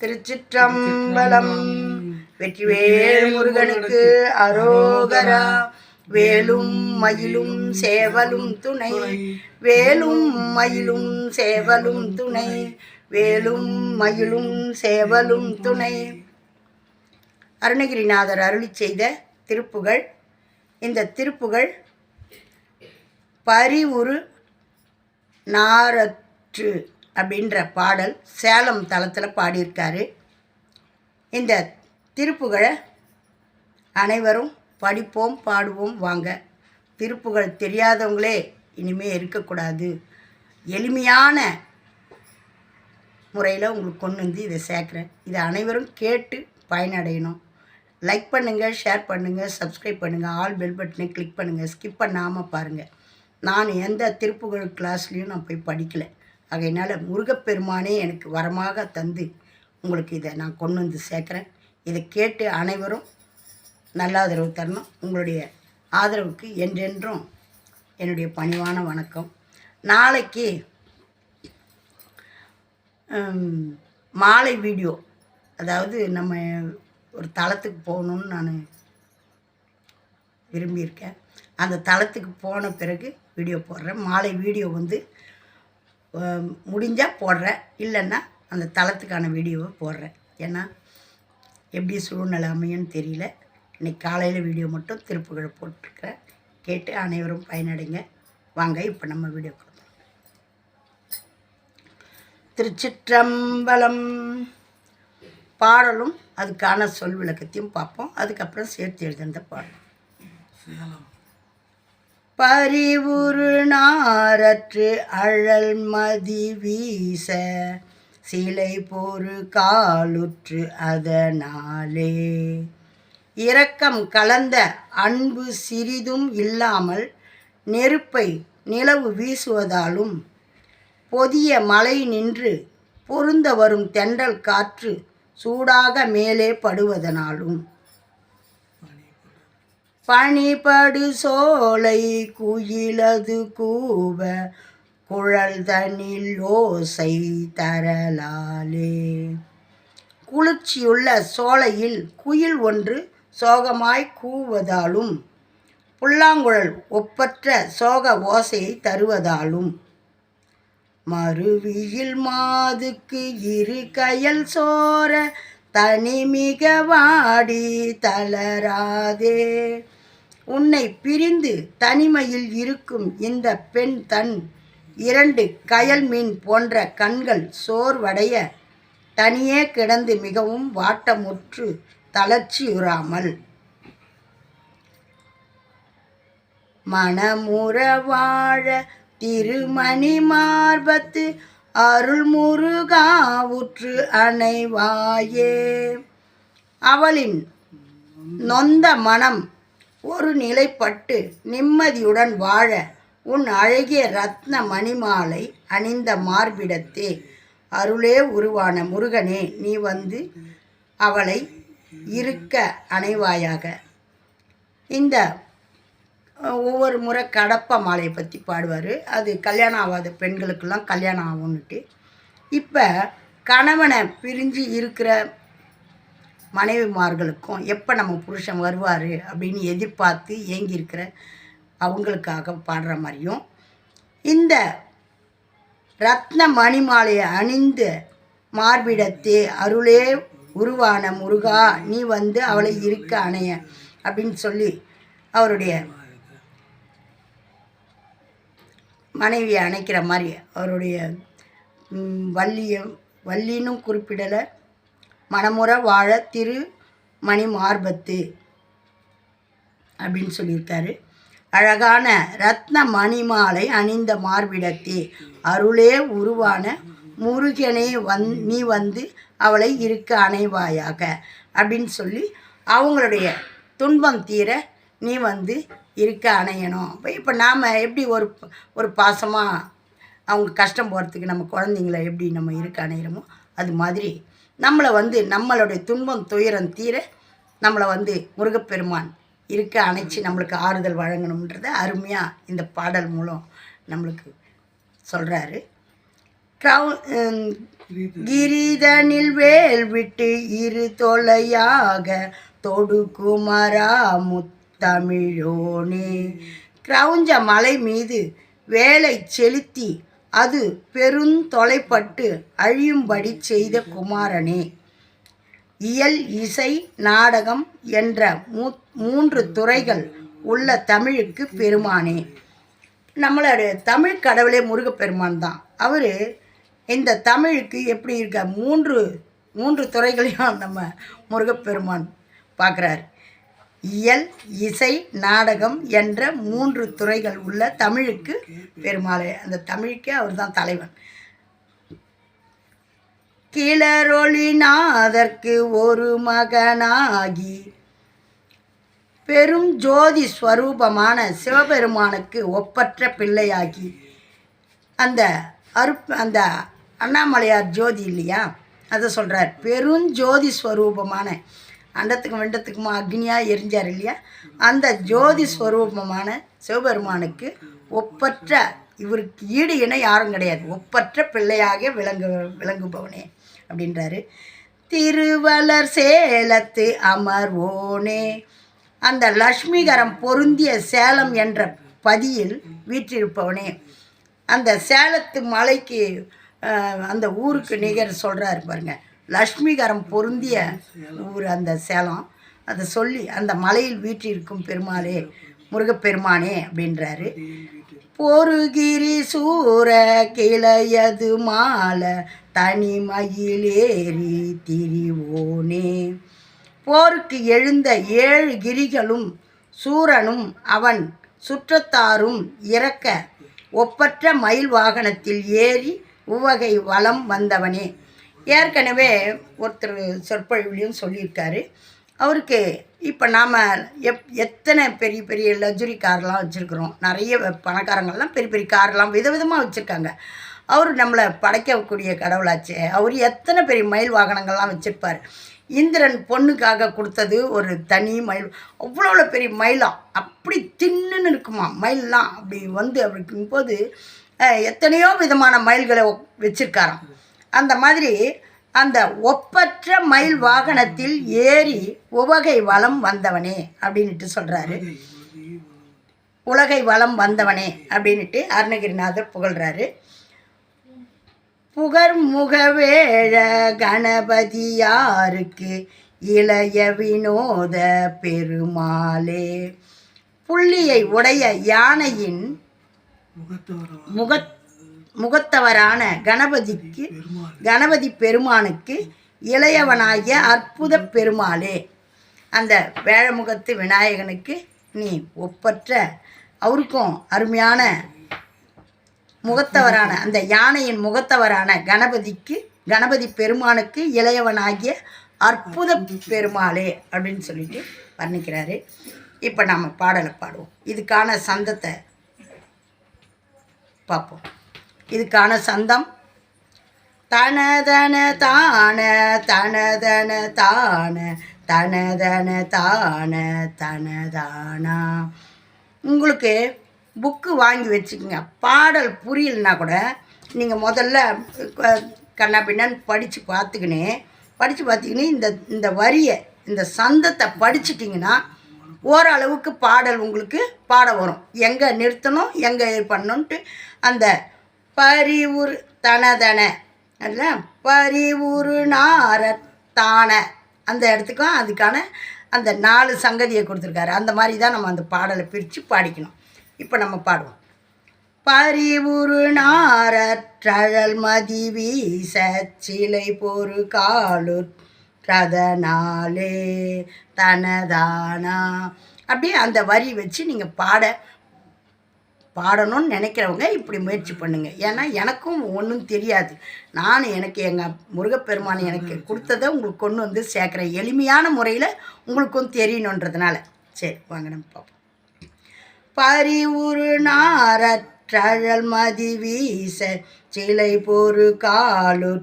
திருச்சிற்றம்பலம். வெற்றிவேல் முருகனுக்கு அரோகரா. வேலும் மயிலும் சேவலும் துணை. வேலும் மயிலும் சேவலும் துணை. வேலும் மயிலும் சேவலும் துணை. அருணகிரிநாதர் அருளி செய்த திருப்புகழ் இந்த திருப்புகழ் பரிவுரு நாரற்று. அப்படின்ற பாடல் சேலம் தளத்தில் பாடியிருக்காரு. இந்த திருப்புகழை அனைவரும் படிப்போம் பாடுவோம் வாங்க. திருப்புகழ் தெரியாதவங்களே இனிமே இருக்கக்கூடாது. எளிமையான முறையில் உங்களுக்கு கொண்டு வந்து இதை சேர்க்குறேன். இதை அனைவரும் கேட்டு பயனடையணும். லைக் பண்ணுங்கள் ஷேர் பண்ணுங்கள் சப்ஸ்கிரைப் பண்ணுங்கள் ஆல் பெல் பட்டனை கிளிக் பண்ணுங்கள் ஸ்கிப் பண்ணாமல் பாருங்கள் நான் எந்த திருப்புகழ் கிளாஸ்லேயும் நான் போய் படிக்கலை. ஆகையினால் முருகப்பெருமானே எனக்கு வரமாக தந்து உங்களுக்கு இதை நான் கொண்டு வந்து சேர்க்குறேன். இதை கேட்டு அனைவரும் நல்ல ஆதரவு தரணும். உங்களுடைய ஆதரவுக்கு என்றென்றும் என்னுடைய பணிவான வணக்கம். நாளைக்கு மாலை வீடியோ அதாவது நம்ம ஒரு தளத்துக்கு போகணுன்னு நான் விரும்பியிருக்கேன். அந்த தளத்துக்கு போன பிறகு வீடியோ போடுறேன். மாலை வீடியோ வந்து முடிஞ்சால் போடுறேன். இல்லைன்னா அந்த தளத்துக்கான வீடியோவை போடுறேன். ஏன்னா எப்படி சூழ்நிலை அமையும்னு தெரியல. இன்னைக்கு காலையில் வீடியோ மட்டும் திருப்புகளை போட்டிருக்கிறேன். கேட்டு அனைவரும் பயனடைங்க. வாங்க இப்போ நம்ம வீடியோ கொடுப்போம் திருச்சிற்றம்பலம் பாடலும் அதுக்கான சொல் விளக்கத்தையும் பார்ப்போம். அதுக்கப்புறம் சேர்த்து எழுதுந்த பாடல். பரிவுரு நாரற்று அழல் மதி வீச சிலை போரு காலுற்று அதனாலே. இரக்கம் கலந்த அன்பு சிறிதும் இல்லாமல் நெருப்பை நிலவு வீசுவதாலும் பொதிய மலை நின்று பொருந்த வரும் தென்றல் காற்று சூடாக மேலே படுவதனாலும் பனிபடு சோலை குயிலது கூவ குழல் தனில் ஓசை தரலாலே. குளிர்ச்சியுள்ள சோலையில் குயில் ஒன்று சோகமாய் கூவதாலும் புல்லாங்குழல் ஒப்பற்ற சோக ஓசையை தருவதாலும். மறுவியில் மாதுக்கு இரு கயல் சோர தனிமிக வாடி தளராதே. உன்னை பிரிந்து தனிமையில் இருக்கும் இந்த பெண் தன் இரண்டு கயல் மீன் போன்ற கண்கள் சோர்வடைய தனியே கிடந்து மிகவும் வாட்டமுற்று தளர்ச்சியுறாமல் மனமுற வாழ திருமணி மார்பத்து அருள்முருகாவுற்று அணைவாயே. அவளின் நொந்த மனம் ஒரு நிலைப்பட்டு நிம்மதியுடன் வாழ உன் அழகிய ரத்ன மணிமாலை அணிந்த மார்பிடத்தே. அருளே உருவான முருகனே நீ வந்து அவளை இருக்க அணைவாயாக. இந்த ஒவ்வொரு முறை கடப்ப மாலையை பற்றி பாடுவார். அது கல்யாணம் ஆகாத பெண்களுக்கெல்லாம் கல்யாணம் ஆகும்னுட்டு. இப்போ கணவனை பிரிஞ்சு இருக்கிற மனைவிமார்களுக்கும் எப்போ நம்ம புருஷன் வருவார் அப்படின்னு எதிர்பார்த்து ஏங்கியிருக்கிற அவங்களுக்காக பாடுற மாதிரியும் இந்த ரத்ன மணிமாலையை அணிந்த மார்பிடத்தே அருளே உருவான முருகா நீ வந்து அவளை இருக்க அணைய அப்படின்னு சொல்லி அவருடைய மனைவியை அணைக்கிற மாதிரி அவருடைய வள்ளியை வள்ளியும் வள்ளினும் குறிப்பிடலை மனமுற வாழ திரு மணி மார்பத்து அப்படின்னு சொல்லியிருக்காரு. அழகான ரத்ன மணிமாலை அணிந்த மார்பிடத்தே அருளே உருவான முருகனே வந் நீ வந்து அவளை இருக்க அணைவாயாக அப்படின்னு சொல்லி அவங்களுடைய துன்பம் தீர நீ வந்து இருக்க அணையணும். இப்போ இப்போ நாம் எப்படி ஒரு ஒரு பாசமாக அவங்க கஷ்டம் போகிறதுக்கு நம்ம குழந்தைங்கள எப்படி நம்ம இருக்க அணையிறோமோ அது மாதிரி நம்மளை வந்து நம்மளுடைய துன்பம் துயரம் தீர நம்மளை வந்து முருகப்பெருமான் இருக்க அணைச்சி நம்மளுக்கு ஆறுதல் வழங்கணுன்றத அருமையாக இந்த பாடல் மூலம் நம்மளுக்கு சொல்கிறாரு கிரௌ கிரிதனில் வேல் விட்டு இரு தொலையாக தொடுக்குமரா முத்தமிழோனே. கிரௌஞ்ச மலை மீது வேலை செலுத்தி அது பெருந்தொலைப்பட்டு அழியும்படி செய்த குமாரனே. இயல் இசை நாடகம் என்ற மூ மூன்று துறைகள் உள்ள தமிழுக்கு பெருமானே. நம்மளுடைய தமிழ் கடவுளே முருகப்பெருமான் தான். அவர் இந்த தமிழுக்கு எப்படி இருக்க? மூன்று மூன்று துறைகளையும் நம்ம முருகப்பெருமான் பார்க்குறாரு. இயல் இசை நாடகம் என்ற மூன்று துறைகள் உள்ள தமிழுக்கு பெருமாளே. அந்த தமிழுக்கே அவர் தான் தலைவன். கிளரொளிநாதற்கு ஒரு மகனாகி பெரும் ஜோதி ஸ்வரூபமான சிவபெருமானுக்கு ஒப்பற்ற பிள்ளையாகி. அந்த அருப் அந்த அண்ணாமலையார் ஜோதி இல்லையா? அதை சொல்கிறார் பெருஞ்சோதி ஸ்வரூபமான அண்டத்துக்கும் வெண்டத்துக்குமா அக்னியாக எரிஞ்சார் இல்லையா? அந்த ஜோதி ஸ்வரூபமான சிவபெருமானுக்கு ஒப்பற்ற இவருக்கு ஈடு இணை யாரும் கிடையாது. ஒப்பற்ற பிள்ளையாக விளங்கு விளங்குபவனே அப்படின்றாரு. திருவலர் சேலத்து அமர்வோனே அந்த லக்ஷ்மிகரம் பொருந்திய சேலம் என்ற பதியில் வீற்றிருப்பவனே. அந்த சேலத்து மலைக்கு அந்த ஊருக்கு நிகர் சொல்கிறாரு பாருங்கள் லக்ஷ்மிகரம் பொருந்திய ஊர் அந்த சேலம். அதை சொல்லி அந்த மலையில் வீற்றிருக்கும் பெருமாளே முருகப்பெருமானே அப்படின்றாரு. பொறுகிரி சூர கிளையது மால தனிமயிலேறி திரிவோனே. போருக்கு எழுந்த ஏழு கிரிகளும் சூரனும் அவன் சுற்றத்தாரும் இறக்க ஒப்பற்ற மயில் வாகனத்தில் ஏறி உவகை வலம் வந்தவனே. ஏற்கனவே ஒருத்தர் சொற்பொழிவுலையும் சொல்லியிருக்காரு. அவருக்கு இப்போ நாம் எப் எத்தனை பெரிய பெரிய லக்ஸுரி கார்லாம் வச்சுருக்குறோம். நிறைய பணக்காரங்கள்லாம் பெரிய பெரிய கார்லாம் விதவிதமாக வச்சுருக்காங்க. அவர் நம்மளை படைக்கக்கூடிய கடவுளாச்சே. அவர் எத்தனை பெரிய மயில் வாகனங்கள்லாம் வச்சுருப்பார். இந்திரன் பொண்ணுக்காக கொடுத்தது ஒரு தனி மயில். அவ்வளோ பெரிய மயிலாம் அப்படி தின்னுன்னு இருக்குமா? மயிலெலாம் அப்படி வந்து அப்படிங்கும்போது எத்தனையோ விதமான மயில்களை வச்சுருக்காராம். அந்த மாதிரி அந்த ஒப்பற்ற மயில் வாகனத்தில் ஏறி உவகை வலம் வந்தவனே அப்படின்ட்டு சொல்கிறாரு உலகை வலம் வந்தவனே அப்படின்ட்டு அருணகிரிநாதர் புகழ்கிறாரு புகர் முகவேழ கணபதியாருக்கு இளைய வினோத பெருமாளே? புள்ளியை உடைய யானையின் முக முகத்தவரான கணபதிக்கு கணபதி பெருமானுக்கு இளையவனாகிய அற்புத பெருமாளே. அந்த வேழமுகத்து விநாயகனுக்கு நீ ஒப்பற்ற அவருக்கும் அருமையான முகத்தவரான அந்த யானையின் முகத்தவரான கணபதிக்கு கணபதி பெருமானுக்கு இளையவனாகிய அற்புத பெருமாளே அப்படின்னு சொல்லிட்டு வர்ணிக்கிறாரு. இப்போ நாம் பாடலை பாடுவோம். இதுக்கான சந்தத்தை பார்ப்போம். இதுக்கான சந்தம். தனதன தான தனதன தான தனதன தான தனதானா. உங்களுக்கு புக்கு வாங்கி வச்சுக்கோங்க. பாடல் புரியலனா கூட நீங்கள் முதல்ல கண்ணா பின்னான்னு படித்து பார்த்துக்கினே படித்து பார்த்துக்கினே இந்த இந்த வரியை இந்த சந்தத்தை படிச்சிட்டிங்கன்னா ஓரளவுக்கு பாடல் உங்களுக்கு பாட வரும். எங்கே நிறுத்தணும் எங்கே இது பண்ணணுன்ட்டு அந்த பரிவுரு தனதன. அதில் பரிவுரு நாரத்தான அந்த இடத்துக்கும் அதுக்கான அந்த நாலு சங்கதியை கொடுத்துருக்காரு. அந்த மாதிரி தான் நம்ம அந்த பாடலை பிரித்து பாடிக்கணும். இப்போ நம்ம பாடுவோம். பரிவுரு நாரற்றழல் மதி வீச சிலை பொறு நாளே தனதானா. அப்படியே அந்த வரி வச்சு நீங்கள் பாட பாடணும்னு நினைக்கிறவங்க இப்படி முயற்சி பண்ணுங்கள் ஏன்னா எனக்கும் ஒன்றும் தெரியாது. நான் எனக்கு எங்கள் முருகப்பெருமான் எனக்கு கொடுத்ததை உங்களுக்கு கொண்டு வந்து சேர்க்குறேன். எளிமையான முறையில் உங்களுக்கும் தெரியணுன்றதுனால. சரி வாங்க நம்ம பார்ப்போம். பரிவுரு நாரற்றழல் மதி வீச சிலை பொறு காலுற்றதனாலே.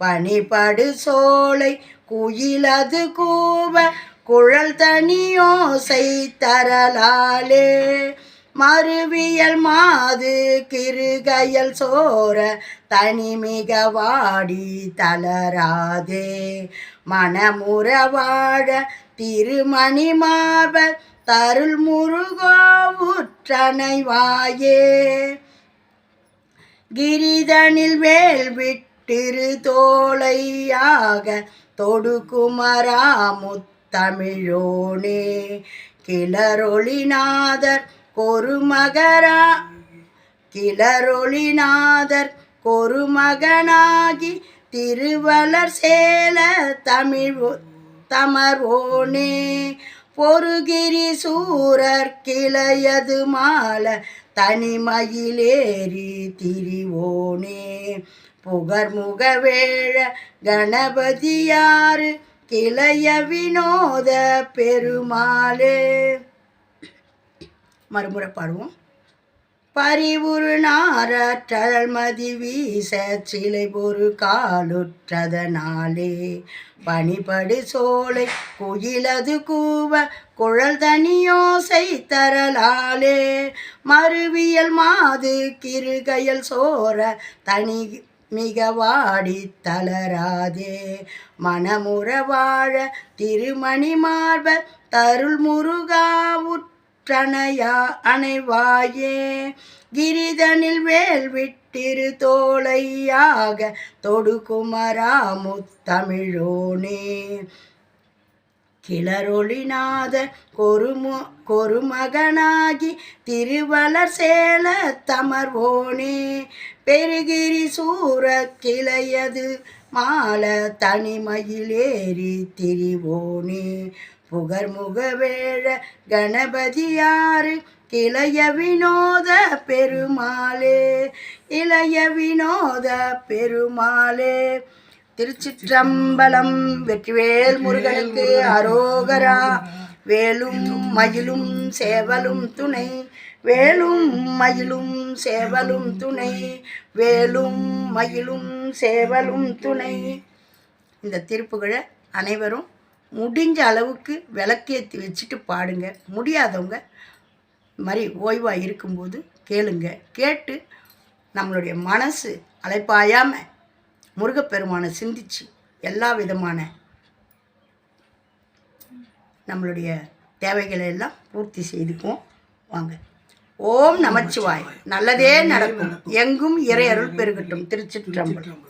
பனிபடு சோலை குயிலது கூவ குழல் தனியோசை தரலாலே மறுவியல் மாது கிருகையல் சோர தனிமிக வாடி தளராதே. மனமுற வாழ திருமணி மாப தருள் முருகோவுற்றனைவாயே கிரிதனில் வேல் விட்டிரு தோளையாக தொடுகுமரா தமிழோனே கிளரொளிநாதர் கொருமகரா கிளரொளிநாதர் கொருமகனாகி திருவலர் சேல தமிழ் தமர்வோனே பொறுகிரி சூரர் கிளையது மால தனிமயிலேறி திரிவோனே. புகர்முகவேழ கணபதியாறு கிளைய வினோத பெருமாளே. மறுமுறை பாடுவோம். பரிவுரு நாரற்றழ்மதி வீச சிலை பொரு காலுற்றதனாலே பனிபடு சோலை குயிலது கூவ குழல் தனியோசை தரலாலே மறுவியல் மாது கிருகையல் சோர தனி மிக வாடி தளராதே. மனமுற வாழ திருமணி மார்ப தருள் முருகாவுற்றணையா அணைவாயே. கிரிதனில் வேல் விட்டிரு தோளையாக தொடுகுமரா முத்தமிழோனே. கிளரொளிநாத கொருமு கொருமகனாகி திருவலர் சேல தமர்வோனே. பெருகிரி சூர கிளையது மால தனிமயிலேறி திரிவோனே. புகர்முக வேழ கணபதியாறு இளைய வினோத பெருமாளே. இளைய வினோத பெருமாளே. திருச்சிற்றம்பலம் வெற்றிவேல் முருகனுக்கு அரோகரா. வேலும் மயிலும் சேவலும் துணை. வேலும் மயிலும் சேவலும் துணை. வேலும் மயிலும் சேவலும் துணை. இந்த திருப்புகழை அனைவரும் முடிஞ்ச அளவுக்கு விளக்கேற்றி வச்சுட்டு பாடுங்க. முடியாதவங்க இது மாதிரி ஓய்வாக இருக்கும்போது கேளுங்க. கேட்டு நம்மளுடைய மனசு அலைப்பாயாமல் முருகப்பெருமானை சிந்திச்சு எல்லா விதமான நம்மளுடைய தேவைகளை எல்லாம் பூர்த்தி செய்துக்குவோம். வாங்க. ஓம் நமச்சிவாய். நல்லதே நடக்கும். எங்கும் இறை அருள் பெருகட்டும். திருச்சிற்றம்பலம்.